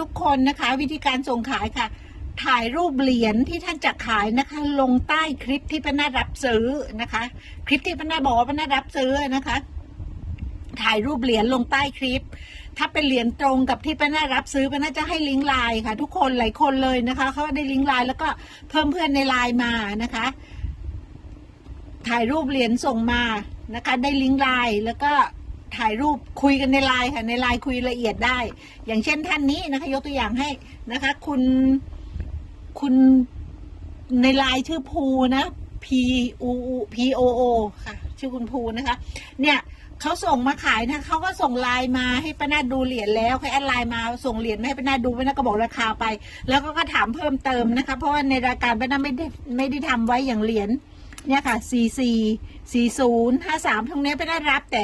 ทุกคนนะคะ วิธีการส่งขายค่ะ ถ่ายรูปเหรียญที่ท่านจะขายนะคะ ลงใต้คลิปที่ป้านารับซื้อนะคะ คลิปที่ป้านาบอกว่าป้านารับซื้อนะคะ ถ่ายรูปเหรียญลงใต้คลิป ถ้าเป็นเหรียญตรงกับที่ป้านารับซื้อป้านาจะให้ลิงก์ไลน์ค่ะ ทุกคนหลายคนเลยนะคะเขาได้ลิงก์ไลน์แล้วก็เพิ่มเพื่อนในไลน์มานะคะ ถ่ายรูปเหรียญส่งมานะคะ ได้ลิงก์ไลน์แล้วก็ ถ่ายรูปคุยกันในไลน์ค่ะในไลน์คุยละเอียดได้ อย่างเช่นท่านนี้นะคะ ยกตัวอย่างให้นะคะ คุณคุณในไลน์ชื่อภูนะ P U P O O ค่ะ ชื่อคุณภูนะคะ เนี่ยเขาส่งมาขายนะเขาก็ส่งไลน์มาให้ป้านาดูเหรียญแล้วเขาแอดไลน์มาส่งเหรียญมาให้ป้านาดูป้านาก็บอกราคาไป แล้วก็ก็ถามเพิ่มเติมนะคะ เพราะว่าในรายการป้านาไม่ได้ไม่ได้ทำไว้อย่างเหรียญเนี่ยค่ะ 44 40 53ทั้งนี้ยไปได้รับแต่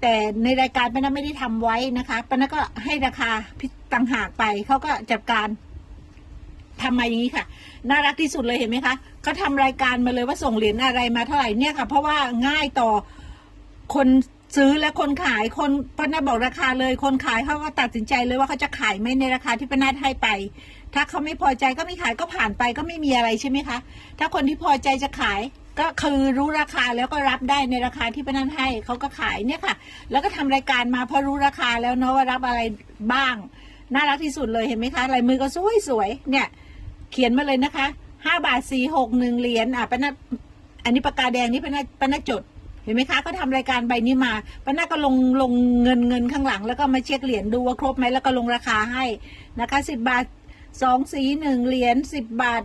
แต่ในรายการป้านาไม่ได้ทำไว้นะคะป้านาก็ให้ราคาต่างหากไปเขาก็จัดการทำมาอย่างนี้ค่ะ น่ารักที่สุดเลยเห็นไหมคะเขาทำรายการมาเลยว่าส่งเหรียญอะไรมาเท่าไหร่เนี่ยค่ะ เพราะว่าง่ายต่อคนซื้อและคนขายคนป้านาบอกราคาเลย คนขายเขาก็ตัดสินใจเลยว่าเขาจะขายไหมในราคาที่ป้านาให้ไป ถ้าเขาไม่พอใจก็ไม่ขายก็ผ่านไปก็ไม่มีอะไรใช่ไหมคะ ถ้าคนที่พอใจจะขายก็คือรู้ราคาแล้วก็รับได้ในราคาที่ป้านันให้เขาก็ขายเนี่ยค่ะ แล้วก็ทำรายการมาพอรู้ราคาแล้วเนาะว่ารับอะไรบ้าง น่ารักที่สุดเลยเห็นไหมคะลายมือก็สวยสวยๆเนี่ย เขียนมาเลยนะคะห้าบาทสี่หกหนึ่งเหรียญอะป้านัทอันนี้ปากกาแดงนี่ป้านัทป้านัทจดเห็นไหมคะก็ทำรายการใบนี้มาป้านัทก็ลงลงเงินเงินข้างหลัง แล้วก็มาเช็คเหรียญดูว่าครบไหมแล้วก็ลงราคาให้นะคะสิบบาทสองสีหนึ่งเหรียญสิบบาท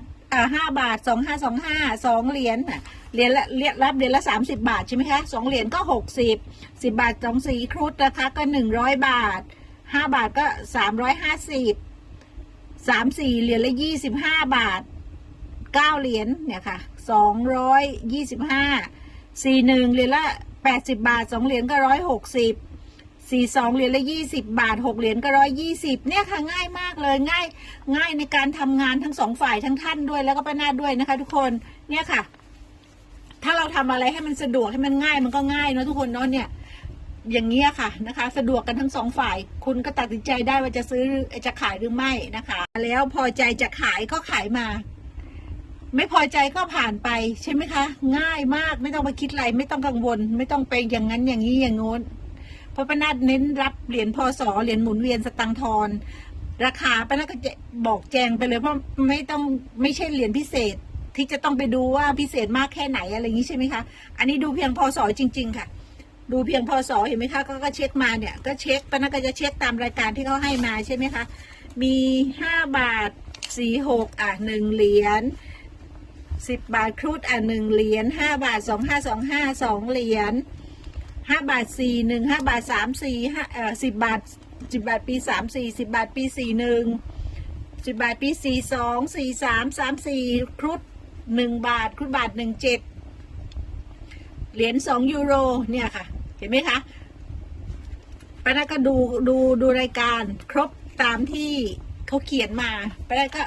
ห้าบาทสองห้าสองห้าสองเหรียญเหรียญละเหรียญรับเหรียญละสามสิบาทใช่ไหมคะสองเหรียญก็หกสิบสิบบาทสองสีครุฑนะคะก็หนึ่งร้อยบาทห้าบาทก็สามร้อยห้าสิบสามสี่เหรียญละยี่สิบห้าบาทเก้าเหรียญเนี่ยค่ะสองร้อยยี่สิบห้าสี่หนึ่งเหรียญละแปดสิบบาทสองเหรียญก็ร้อยหกสิบ สี่สองเหรียญละยี่สิบาทหกเหรียญก็ร้อยยี่สิบเนี่ยค่ะง่ายมากเลยง่าย ง่ายในการทำงานทั้งสองฝ่ายทั้งท่านด้วยแล้วก็ป้านาด้วยนะคะ ทุกคนเนี่ยค่ะ ถ้าเราทำอะไรให้มันสะดวกให้มันง่ายมันก็ง่ายเนอะทุกคนเนาะเนี่ย อย่างเงี้ยค่ะนะคะ สะดวกกันทั้งสองฝ่าย คุณก็ตัดสินใจได้ว่าจะซื้อจะขายหรือไม่นะคะ แล้วพอใจจะขายก็ขายมาไม่พอใจก็ผ่านไปใช่ไหมคะ ง่ายมากไม่ต้องไปคิดอะไร ไม่ต้องกังวล ไม่ต้องไปอย่างนั้นอย่างนี้อย่างโน้น เพราะป้านาดเน้นรับเหรียญพศเหรียญหมุนเวียนสตังทอนราคาป้านาดก็จะบอกแจงไปเลยเพราะไม่ต้องไม่ใช่เหรียญพิเศษที่จะต้องไปดูว่าพิเศษมากแค่ไหนอะไรอย่างนี้ใช่ไหมคะ อันนี้ดูเพียงพศจริง ๆ ค่ะ ดูเพียงพศเห็นไหมคะก็ก็เช็คมาเนี่ยก็เช็คป้านาดก็จะเช็คตามรายการที่เขาให้มาใช่ไหมคะ มีห้าบาทสี่หกอะหนึ่งเหรียญสิบบาทครุฑอะหนึ่งเหรียญห้าบาทสองห้าสองห้าสองเหรียญ ห้าบาทสี่หนึ่งห้าบาทสามสี่ห้าเอ่อสิบบาทสิบบาทปีสามสี่สิบบาทปีสี่หนึ่งสิบบาทปีสี่สองสี่สามสามสี่ครุฑหนึ่งบาทครุฑบาทหนึ่งเจ็ดเหรียญสองยูโรเนี่ยค่ะ เห็นไหมคะป้านาก็ดูดูดูรายการครบตามที่เขาเขียนมาป้านาก็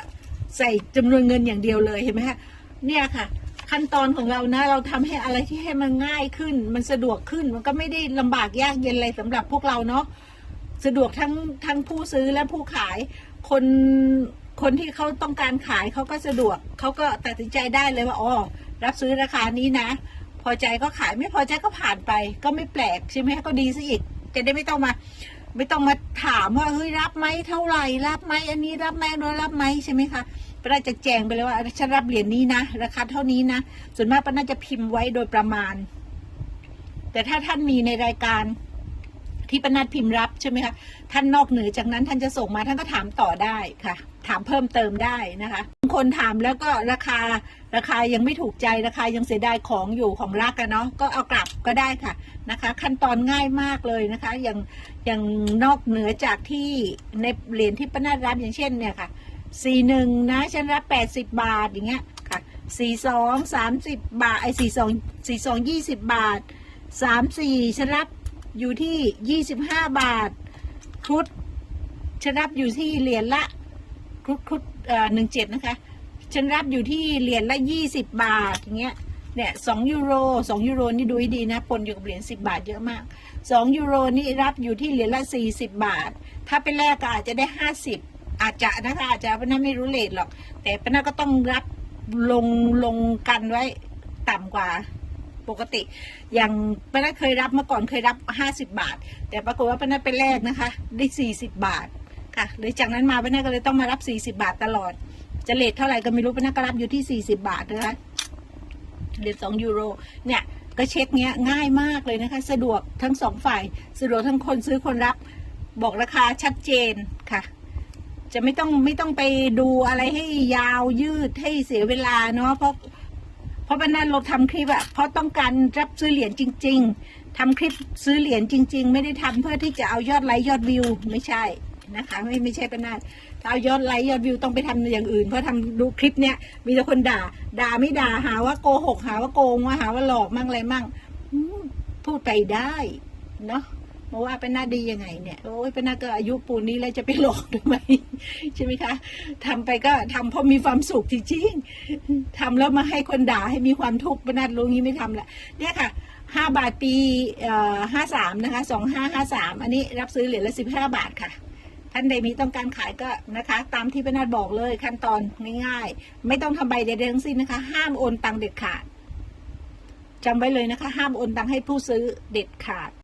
ใส่จำนวนเงินอย่างเดียวเลยเห็นไหมคะเนี่ยค่ะ ขั้นตอนของเรานะ เราทำให้อะไรที่ให้มันง่ายขึ้น มันสะดวกขึ้นมันก็ไม่ได้ลำบากยากเย็นอะไรสำหรับพวกเราเนาะสะดวกทั้งทั้งผู้ซื้อและผู้ขายคนคนที่เขาต้องการขายเขาก็สะดวกเขาก็ตัดสินใจได้เลยว่าอ๋อรับซื้อราคานี้นะ พอใจก็ขายไม่พอใจก็ผ่านไป ก็ไม่แปลกใช่ไหมก็ดีซะอีกจะได้ไม่ต้องมา ไม่ต้องมาถามว่าเฮ้ยรับไหมเท่าไหร่รับไหมอันนี้รับไหมโน้นรับไหมใช่ไหมคะป้าน่าจะแจงไปเลยว่าฉันรับเหรียญนี้นะราคาเท่านี้นะส่วนมากป้าน่าจะพิมพ์ไว้โดยประมาณ แต่ถ้าท่านมีในรายการ ที่ปนาดพิมพ์รับใช่ไหมคะท่านนอกเหนือจากนั้นท่านจะส่งมาท่านก็ถามต่อได้ค่ะ ถามเพิ่มเติมได้นะคะบางคนถามแล้วก็ราคาราคายังไม่ถูกใจราคายังเสียดายของอยู่ของรักกันเนาะก็เอากลับก็ได้ค่ะนะคะ ขั้นตอนง่ายมากเลยนะคะอย่างอย่างนอกเหนือจากที่ในเหรียญที่ปนาดรับอย่างเช่นเนี่ยค่ะสี่หนึ่งนะฉันรับแปดสิบบาทอย่างเงี้ยค่ะสี่สองสามสิบบาทไอ้สี่สองสี่สองยี่สิบบาทสามสี่ฉันรับ อยู่ที่ยี่สิบห้าบาท ครุฑฉันรับอยู่ที่เหรียญละครุฑครุฑเอ่อหนึ่งเจ็ดนะคะฉันรับอยู่ที่เหรียญละยี่สิบบาทอย่างเงี้ยเนี่ยสองยูโรสองยูโรนี่ดูให้ดีนะปนอยู่กับเหรียญสิบาทเยอะมากสองยูโรนี่รับอยู่ที่เหรียญละสี่สิบบาท ถ้าไปแลกก็อาจจะได้ห้าสิบอาจจะนะคะอาจจะป้านาไม่รู้เลทหรอก แต่ป้านาก็ต้องรับลงลงกันไว้ต่ำกว่า ปกติ อย่างป้านาเคยรับเมื่อก่อนเคยรับห้าสิบาท แต่ปรากฏว่าป้านาไปแลกนะคะ ได้สี่สิบาทค่ะเลยจากนั้นมาป้านาก็เลยต้องมารับสี่สิบาทตลอด จะเลทเท่าไหร่ก็ไม่รู้ป้านาก็รับอยู่ที่สี่สิบาทนะคะเลทสองยูโรเนี่ยก็เช็คเนี้ยง่ายมากเลยนะคะ สะดวกทั้งสองฝ่าย สะดวกทั้งคนซื้อคนรับบอกราคาชัดเจนค่ะ จะไม่ต้องไม่ต้องไปดูอะไรให้ยาวยืดให้เสียเวลาเนาะเพราะ เพราะวันนั้นเราทำคลิปอะเพราะต้องการรับซื้อเหรียญจริง ๆทำคลิปซื้อเหรียญจริง ๆ ไม่ได้ทำเพื่อที่จะเอายอดไลค์ยอดวิวไม่ใช่นะคะไม่ไม่ใช่เป็นนาถ้าเอายอดไลค์ยอดวิวต้องไปทำอย่างอื่น เพราะทำดูคลิปเนี้ยมีแต่คนด่า ด่าไม่ด่าหาว่าโกหกหาว่าโกงว่าหาว่าหลอกมั่งอะไรมั่งพูดไปได้เนาะ มาว่าเป็นหน้าดียังไงเนี่ยโอ้ยเป็นหน้าก็อายุปูนนี้แล้วจะไปหลอกทำไมใช่ไหมคะทำไปก็ทำเพราะมีความสุขจริงๆทำแล้วมาให้คนด่าให้มีความทุกข์เป็นหน้ารู้งี้ไม่ทำละเนี่ยค่ะห้าบาทปีห้าสามนะคะสองห้าห้าสามอันนี้รับซื้อเหรียญละสิบห้าบาทค่ะท่านใดมีต้องการขายก็นะคะ ตามที่พนาฏบอกเลยขั้นตอนง่ายๆ ไม่ต้องทำใบใดๆทั้งสิ้นนะคะ ห้ามโอนตังเด็ดขาดจำไว้เลยนะคะ ห้ามโอนตังให้ผู้ซื้อเด็ดขาด